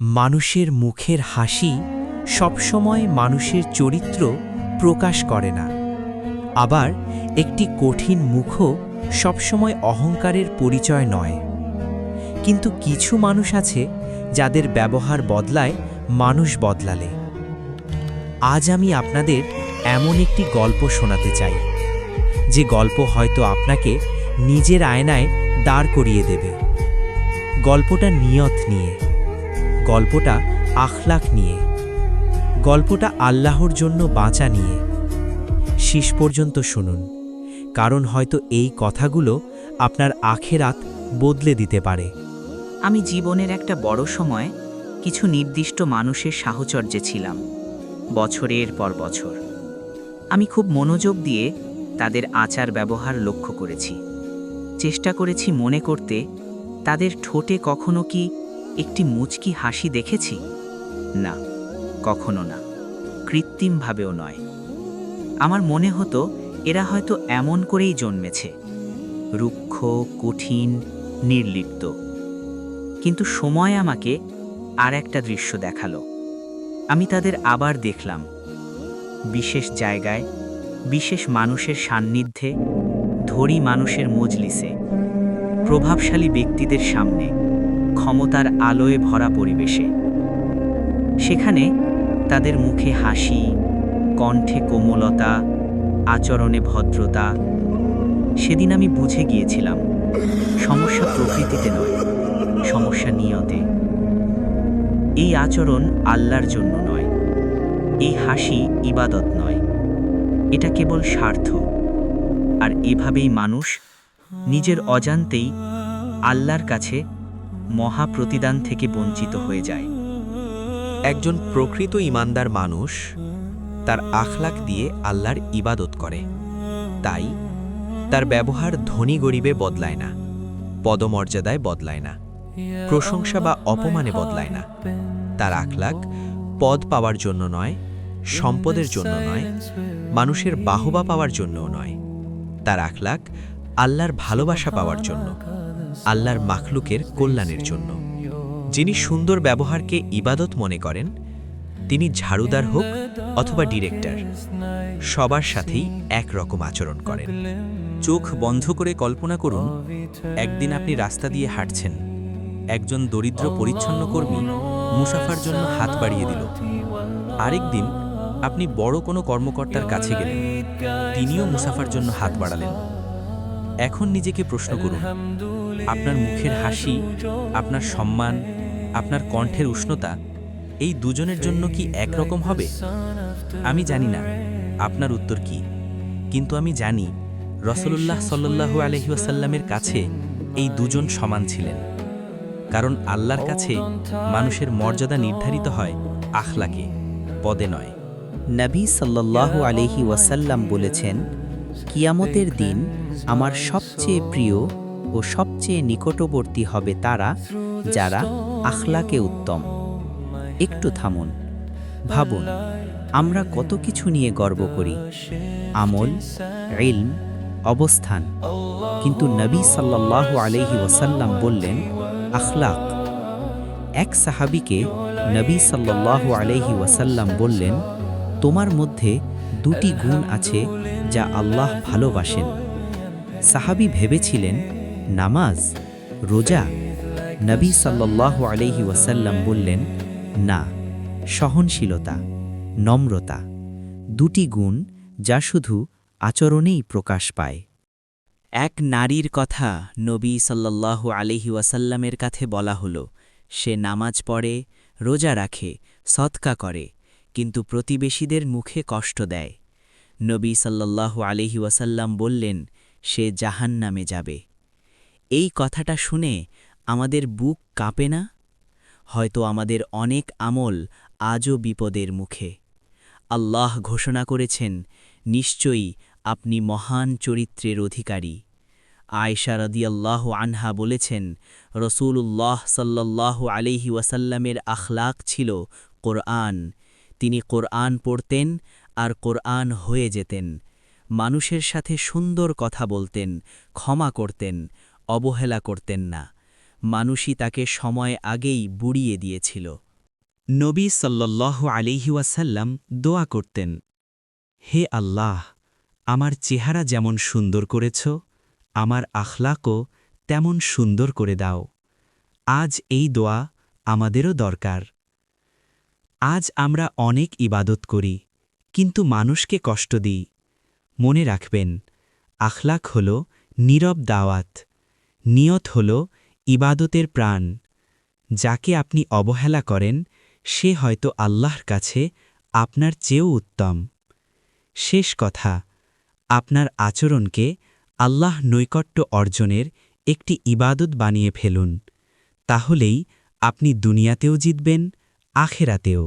মানুষের মুখের হাসি সবসময় মানুষের চরিত্র প্রকাশ করে না। আবার একটি কঠিন মুখও সবসময় অহংকারের পরিচয় নয়। কিন্তু কিছু মানুষ আছে যাদের ব্যবহার বদলায় মানুষ বদলালে। আজ আমি আপনাদের এমন একটি গল্প শোনাতে চাই। যে গল্প হয়তো আপনাকে নিজের আয়নায় দাঁড় করিয়ে দেবে। গল্পটা নিয়ত নিয়ে। গল্পটা আখলাক নিয়ে, গল্পটা আল্লাহর জন্য বাঁচা নিয়ে। শেষ পর্যন্ত শুনুন, কারণ হয়তো এই কথাগুলো আপনার আখেরাত বদলে দিতে পারে। আমি জীবনের একটা বড় সময় কিছু নির্দিষ্ট মানুষের সাহচর্যে ছিলাম, বছরের পর বছর। আমি খুব মনোযোগ দিয়ে তাদের আচার ব্যবহার লক্ষ্য করেছি। চেষ্টা করেছি মনে করতে তাদের ঠোঁটে কখনো কি একটি মুচকি হাসি দেখেছি? না, কখনো না। কৃত্রিমভাবেও নয়। আমার মনে হতো এরা হয়তো এমন করেই জন্মেছে। রুক্ষ, কঠিন, নির্লিপ্ত। কিন্তু সময় আমাকে আর একটা দৃশ্য দেখাল। আমি তাদের আবার দেখলাম। বিশেষ জায়গায়, বিশেষ মানুষের সান্নিধ্যে ধরি মানুষের মজলিসে, প্রভাবশালী ব্যক্তিদের সামনে। ক্ষমতার আলোয় ভরা পরিবেশে। সেখানে তাদের মুখে হাসি, কণ্ঠে কোমলতা, আচরণে ভদ্রতা, সেদিন আমি বুঝে গিয়েছিলাম, সমস্যা প্রকৃতিতে নয়, সমস্যা নিয়তে। এই আচরণ আল্লাহর জন্য নয়, এই হাসি ইবাদত নয়, এটা কেবল স্বার্থ, আর এভাবেই মানুষ নিজের অজান্তেই আল্লাহর কাছে মহা প্রতিদান থেকে বঞ্চিত হয়ে যায়। একজন প্রকৃত ইমানদার মানুষ তার আখলাক দিয়ে আল্লাহর ইবাদত করে। তাই তার ব্যবহার ধনী গরিবে বদলায় না, পদমর্যাদায় বদলায় না, প্রশংসা বা অপমানে বদলায় না। তার আখলাক পদ পাওয়ার জন্য নয়, সম্পদের জন্য নয়, মানুষের বাহবা পাওয়ার জন্যও নয়। তার আখলাক আল্লাহর ভালোবাসা পাওয়ার জন্য। আল্লাহর মাখলুকের কল্যাণের জন্য। যিনি সুন্দর ব্যবহারকে ইবাদত মনে করেন, তিনি ঝাড়ুদার হোক অথবা ডিরেক্টর, সবার সাথেই একরকম আচরণ করেন। চোখ বন্ধ করে কল্পনা করুন, একদিন আপনি রাস্তা দিয়ে হাঁটছেন, একজন দরিদ্র পরিচ্ছন্ন কর্মী মুসাফার জন্য হাত বাড়িয়ে দিল। আরেক দিন আপনি বড় কোনো কর্মকর্তার কাছে গেলেন, তিনিও মুসাফার জন্য হাত বাড়ালেন। এখন নিজেকে প্রশ্ন করুন। আপনার মুখের হাসি, আপনার সম্মান, আপনার কণ্ঠের উষ্ণতা, এই দুজনের জন্য কি একরকম হবে? আমি জানি না। আপনার উত্তর কি? কিন্তু আমি জানি রসলুল্লাহ সাল্লু আলহিউসাল্লামের কাছে এই দুজন সমান ছিলেন। কারণ আল্লাহর কাছে মানুষের মর্যাদা নির্ধারিত হয় আখলাকে, পদে নয়। নবী সাল্লাল্লাহু আলহি ওয়াসাল্লাম বলেছেন, কিয়ামতের দিন আমার সবচেয়ে প্রিয় ও সবচেয়ে নিকটবর্তী হবে তারা যারা আখলাকে উত্তম। একটু থামুন, ভাবুন, আমরা কত কিছু নিয়ে গর্ব করি। আমল, ইলম, অবস্থান। কিন্তু নবী সাল্লাল্লাহু আলহি ওয়াসাল্লাম বললেন, আখলাক। এক সাহাবিকে নবী সাল্লাল্লাহু আলহি ওয়াসাল্লাম বললেন, তোমার মধ্যে দুটি গুণ আছে যা আল্লাহ ভালোবাসেন। সাহাবি ভেবেছিলেন, নামাজ, রোজা। নবী সাল্লাল্লাহু আলহি ওয়াসাল্লাম বললেন, না, সহনশীলতা, নম্রতা, দুটি গুণ যা শুধু আচরণেই প্রকাশ পায়। এক নারীর কথা নবী সাল্লাল্লাহু আলহি ওয়াসাল্লামের কাছে বলা হল, সে নামাজ পড়ে, রোজা রাখে সৎকা করে, কিন্তু প্রতিবেশীদের মুখে কষ্ট দেয়। নবী সাল্লাল্লাহু আলহি ওয়াসাল্লাম বললেন সে জাহান নামে যাবে। এই কথাটা শুনে আমাদের বুক কাঁপে না? হয়তো আমাদের অনেক আমল আজও বিপদের মুখে। আল্লাহ ঘোষণা করেছেন, নিশ্চয়ই আপনি মহান চরিত্রের অধিকারী। আয়সা রদিয়াল্লাহ আনহা বলেছেন, রসূলুল্লাহ সাল্লাল্লাহু আলিহি ওয়াসাল্লামের আখলাক ছিল কোরআন। তিনি কোরআন পড়তেন আর কোরআন হয়ে যেতেন। মানুষের সাথে সুন্দর কথা বলতেন, ক্ষমা করতেন, অবহেলা করতেন না। মানুষই তাকে সময় আগেই বুড়িয়ে দিয়েছিল। নবী সাল্লাল্লাহু আলিহি ওয়াসাল্লাম দোয়া করতেন, হে আল্লাহ, আমার চেহারা যেমন সুন্দর করেছ, আমার আখলাকও তেমন সুন্দর করে দাও। আজ এই দোয়া আমাদেরও দরকার। আজ আমরা অনেক ইবাদত করি, কিন্তু মানুষকে কষ্ট দিই। মনে রাখবেন আখলাক হল নীরব দাওয়াত, নিয়ত হল ইবাদতের প্রাণ। যাকে আপনি অবহেলা করেন, সে হয়তো আল্লাহর কাছে আপনার চেয়েও উত্তম। শেষ কথা, আপনার আচরণকে আল্লাহ নৈকট্য অর্জনের একটি ইবাদত বানিয়ে ফেলুন। তাহলেই আপনি দুনিয়াতেও জিতবেন, আখেরাতেও।